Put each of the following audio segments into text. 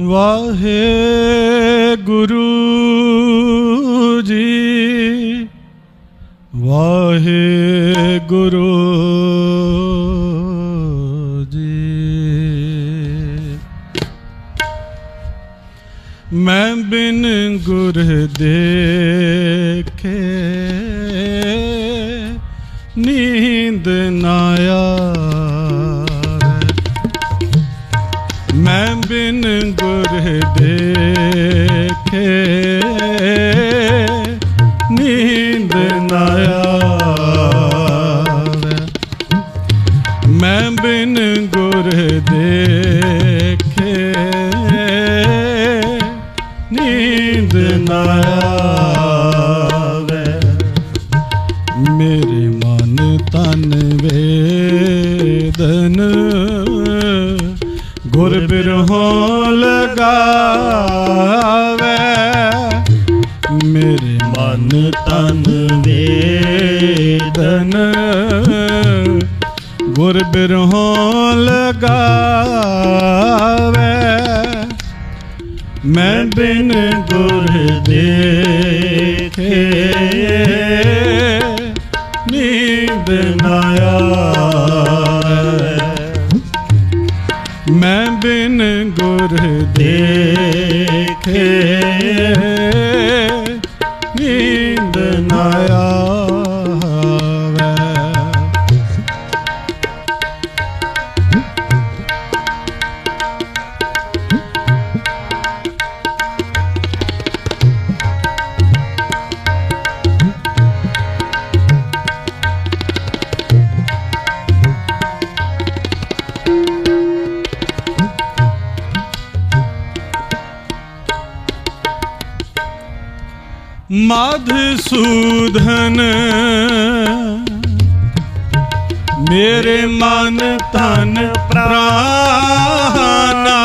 ਵਾਹਿਗੁਰੂ ਜੀ। ਵਾਹਿਗੁਰੂ ਜੀ। ਮੈਂ ਬਿਨ ਗੁਰ ਦੇਖੇ ਨੀ ਨਾ ਆਵੇ ਮੇਰੇ ਮਨ ਤਨ ਵੇਦਨ, ਗੁਰ ਬਿਰਹੋਂ ਲਗਾਵੇ। ਮੇਰੇ ਮਨ ਤਨ ਵੇਦਨ, ਗੁਰ ਬਿਰਹੋਂ ਲਗਾਵੇ। ਮੈਂ ਬਿਨ ਗੁਰ ਦੇਖੇ। ਨੀਂਦ ਨਾ ਮੈਂ ਬਿਨ ਗੁਰ ਦੇਖੇ। ਨੀਂਦ ਨਾ ਮਧਸੂਦਨ ਮੇਰੇ ਮਨ ਤਨ ਪ੍ਰਾਨਾ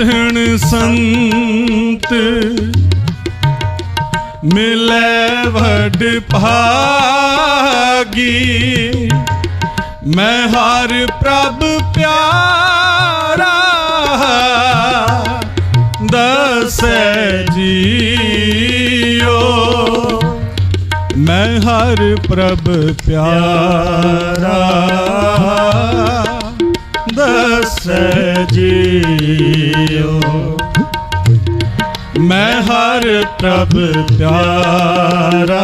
ਸਜਣ ਸੰਤ ਮਿਲੇ ਵਡ ਭਾਗੀ। ਮੈਂ ਹਰ ਪ੍ਰਭ ਪਿਆਰਾ ਦਸੈ ਜੀਓ। ਮੈਂ ਹਰ ਪ੍ਰਭ ਪਿਆਰਾ ਪ੍ਰਭ ਪਿਆਰਾ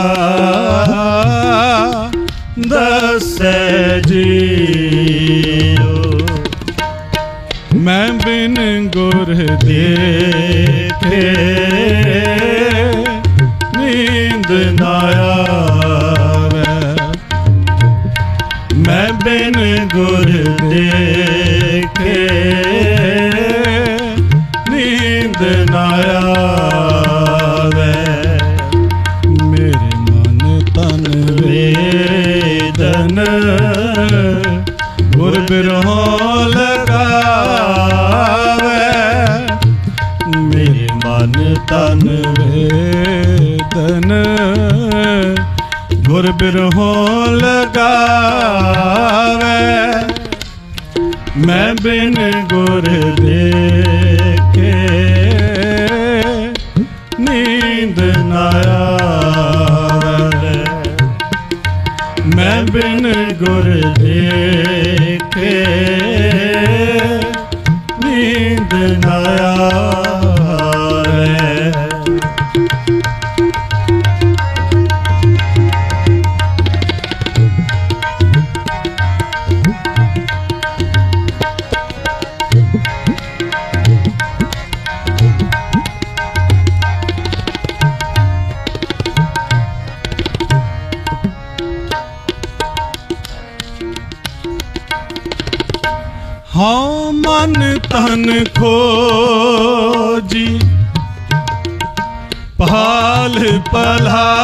ਦਸੈ ਜੀਓ। ਮੈਂ ਬਿਨ ਗੁਰ ਦੇਖੇ ਗੁਰ ਬਿਰਹੋਂ ਲਗਾਵੇ। ਮੇਰੇ ਮਨ ਤਨ ਵੇਦਨ ਗੁਰ ਬਿਰਹੋਂ ਲਗਾਵੇ। ਮੈਂ ਬਿਨ ਗੁਰ ਦੇਖੇ ਬਿਨ ਗੁਰ ਦੇਖੇ। ਖੋਜੀ ਪਾਲ ਪਲਾਈ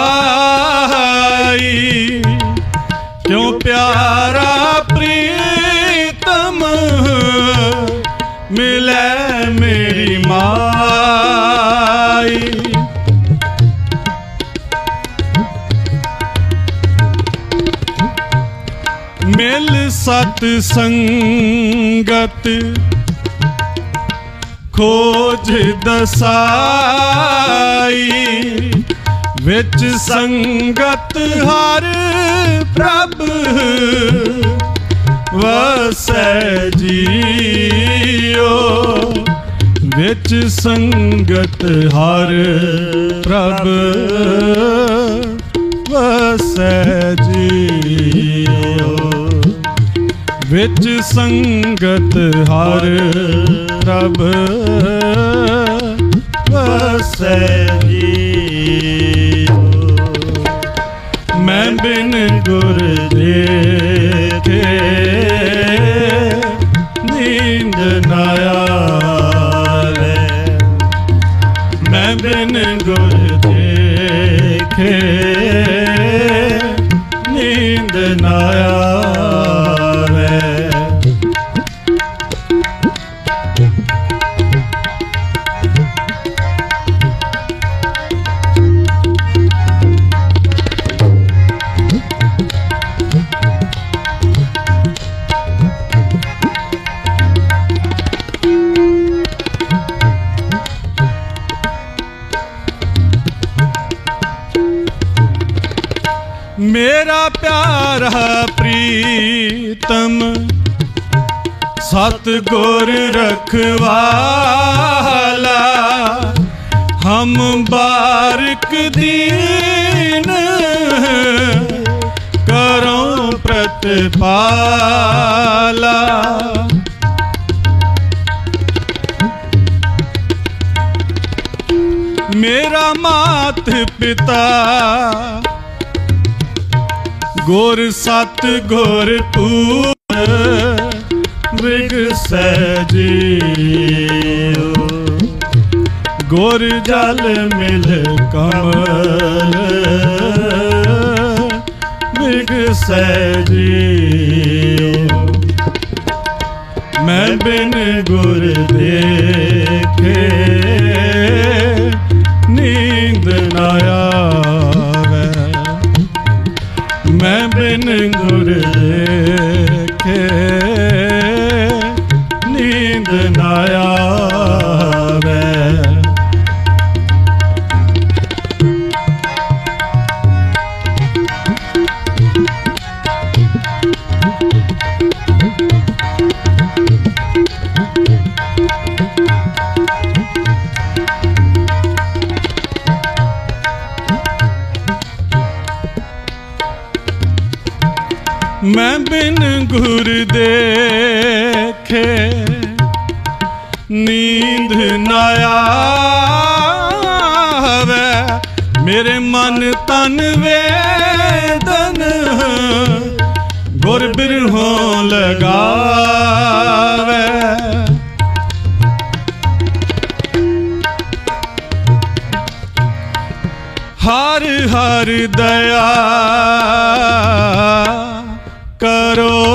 ਕਿਉ ਪਿਆਰਾ ਪ੍ਰੀਤਮ ਮਿਲੈ ਮੇਰੀ ਮਾਈ ਮਿਲ ਸਤ ਸੰਗਤ ਖੋਜ ਦਸਾਈ ਵਿੱਚ ਸੰਗਤ ਹਰ ਪ੍ਰਭ ਵਸੈ ਜੀਓ। ਵਿੱਚ ਸੰਗਤ ਹਰ ਪ੍ਰਭ ਵਸੈ ਜੀਓ। ਵਿੱਚ ਸੰਗਤ ਹਰ ਪ੍ਰਭ ਵਸੈ ਜੀਓ। ਮੈਂ ਬਿਨ ਗੁਰ ਦੇਖੇ ਪਿਆਰਾ ਪ੍ਰੀਤਮ ਸਤ ਗੁਰ ਰਖਵਾਲਾ ਹਮ ਬਾਰਕ ਦੀਨ ਕਰੋ ਪ੍ਰਤਪਾਲਾ। ਮੇਰਾ ਮਾਤ ਪਿਤਾ ਗੁਰ ਸਤ ਗੁਰ ਪੂਰ ਵਿਗ ਸਜੀਓ ਗੁਰ ਜਲ ਮਿਲ ਕਮਲ ਵਿਗ ਸਜੀਓ ਮੈਂ ਬਿਨ ਗੁਰ ਦੇਖੇ ਮੈਂ ਮੈਂ ਬਿਨ ਗੁਰ ਦੇਖੇ ਨੀਂਦ ਨਾ ਆਵੇ। ਮੇਰੇ ਮਨ ਤਨ ਵੇਦਨ ਗੁਰ ਬਿਰਹੋਂ ਲਗਾਵੇ। ਹਰ ਹਰ ਦਇਆ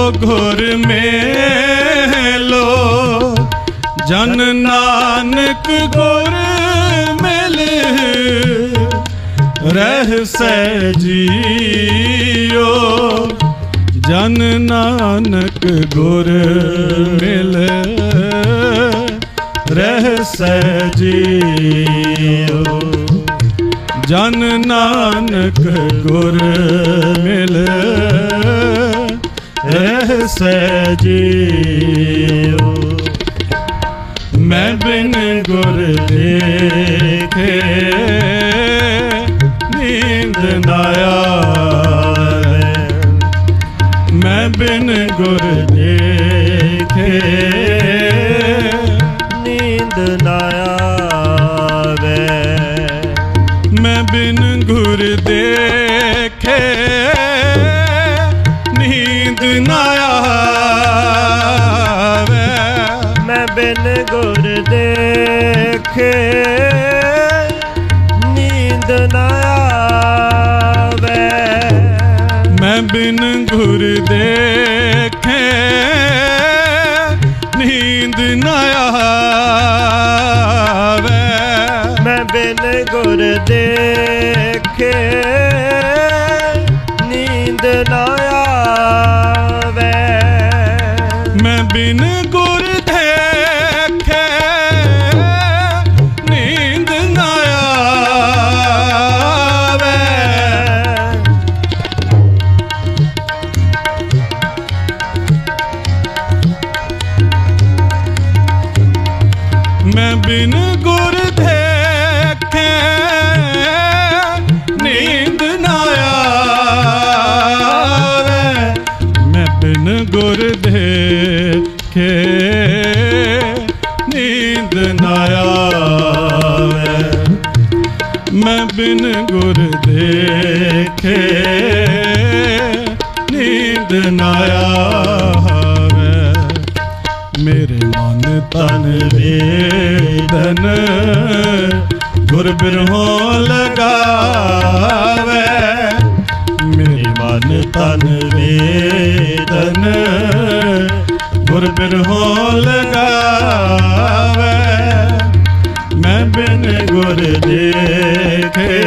ਕਰੋ ਗੁਰ ਮੇਲੋ। ਜਨ ਨਾਨਕ ਗੁਰ ਮਿਲ ਰਹਿ ਸਹਿ ਜੀਓ ਜਨ ਨਾਨਕ ਗੁਰ ਮਿਲ ਰਹਿ ਸਹਿ ਜੀਓ ਜਨ ਨਾਨਕ ਗੁਰ ਸਹਿ ਮੈਂ ਬਿਨ ਗੁਰ ਦੇਖੇ ਨੀਂਦ ਨਾ ਆਵੇ। ਮੈਂ ਬਿਨ ਗੁਰ ਦੇਖੇ ਨੀਂਦ ਨਾ ਆਵੇ। ਮੈਂ ਬਿਨ ਗੁਰ ਦੇਖੇ ਬਿਨ ਗੁਰ ਦੇਖੇ ਨੀਂਦ ਨੀਂਦ ਨਾ ਆਵੇ। ਮੈਂ ਬਿਨ ਗੁਰ ਦੇਖੇ ਨੀਂਦ ਨਾ ਆਵੇ। ਮੈਂ ਬਿਨ ਮੈਂ ਬਿਨ ਗੁਰ ਦੇਖੇ ਨੀਂਦ ਨਾ ਆਵੇ ਮੇਰੇ ਮਨ ਤਨ ਵੇਦਨ ਗੁਰ ਬਿਰਹੋਂ ਲਗਾਵੇ। ਮੇਰੇ ਮਨ ਤਨ ਵੇਦਨ ਗੁਰ ਬਿਰਹੋਂ ਲਗਾਵੇ। ਬਿਨ ਗੁਰ ਦੇਖੇ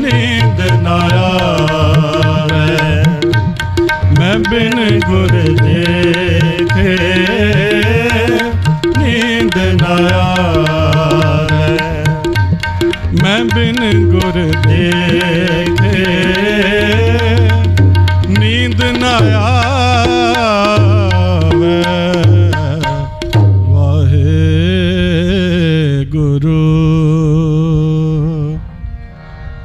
ਨੀਂਦ ਨਾ ਆਵੇ। ਮੈਂ ਬਿਨ ਗੁਰ ਦੇਖੇ